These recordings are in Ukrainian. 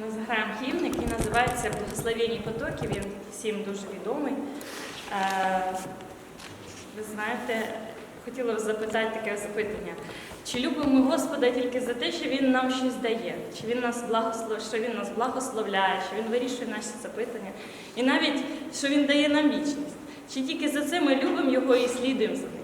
Ми заграємо гімн, який називається Благословені потоки. Він всім дуже відомий. Е, Ви знаєте, хотіла вас запитати таке запитання. Чи любимо ми Господа тільки за те, що Він нам щось дає, чи Він нас благослов... що Він нас благословляє, що Він вирішує наші запитання, і навіть що Він дає нам вічність? Чи тільки за це ми любимо Його і слідуємо за ним?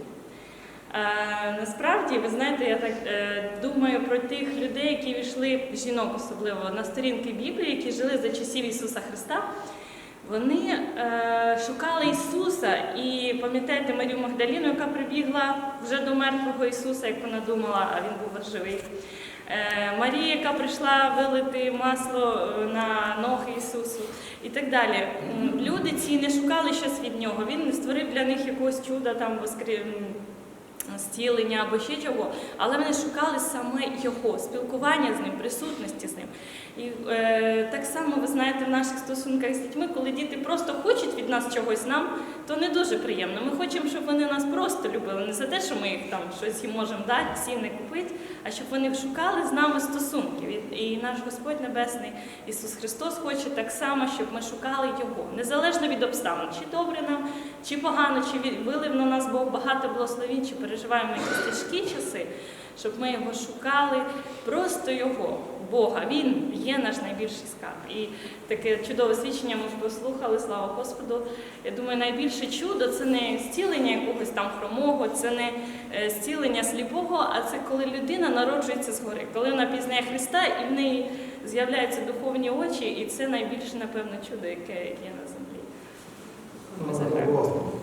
Е, насправді, ви знаєте, я так е, думаю про тих людей, які війшли, жінок особливо, на сторінки Біблії, які жили за часів Ісуса Христа. Вони е, шукали Ісуса і пам'ятаєте Марію Магдаліну, яка прибігла вже до мертвого Ісуса, як вона думала, а він був живий. Марія, яка прийшла вилити масло на ноги Ісусу і так далі. Люди ці не шукали щось від нього. Він не створив для них якогось чуда там воскрі... зцілення або ще чого, але вони шукали саме його, спілкування з ним, присутності з ним. І е, так само ви знаєте, в наших стосунках з дітьми, коли діти просто хочуть від нас чогось нам, то не дуже приємно. Ми хочемо, щоб вони нас просто любили, не за те, що ми їх там щось їм можемо дати, всім не купити, а щоб вони шукали з нами стосунки. І- І наш Господь Небесний Ісус Христос хоче так само, щоб ми шукали Його, незалежно від обставин, чи добре нам, чи погано, чи вилив на нас Бог багато благословень, чи переживаємо якісь тяжкі часи, щоб ми його шукали, просто його, Бога. Він є наш найбільший скарб. І таке чудове свідчення ми ж послухали, слава Господу. Я думаю, найбільше чудо це не зцілення якогось там хромого, це не е, зцілення сліпого, а це коли людина народжується згори, коли вона пізнає Христа і в неї з'являються духовні очі, і це найбільше, напевно, чудо, яке є на землі. Ми Ну, заграємо. Господи.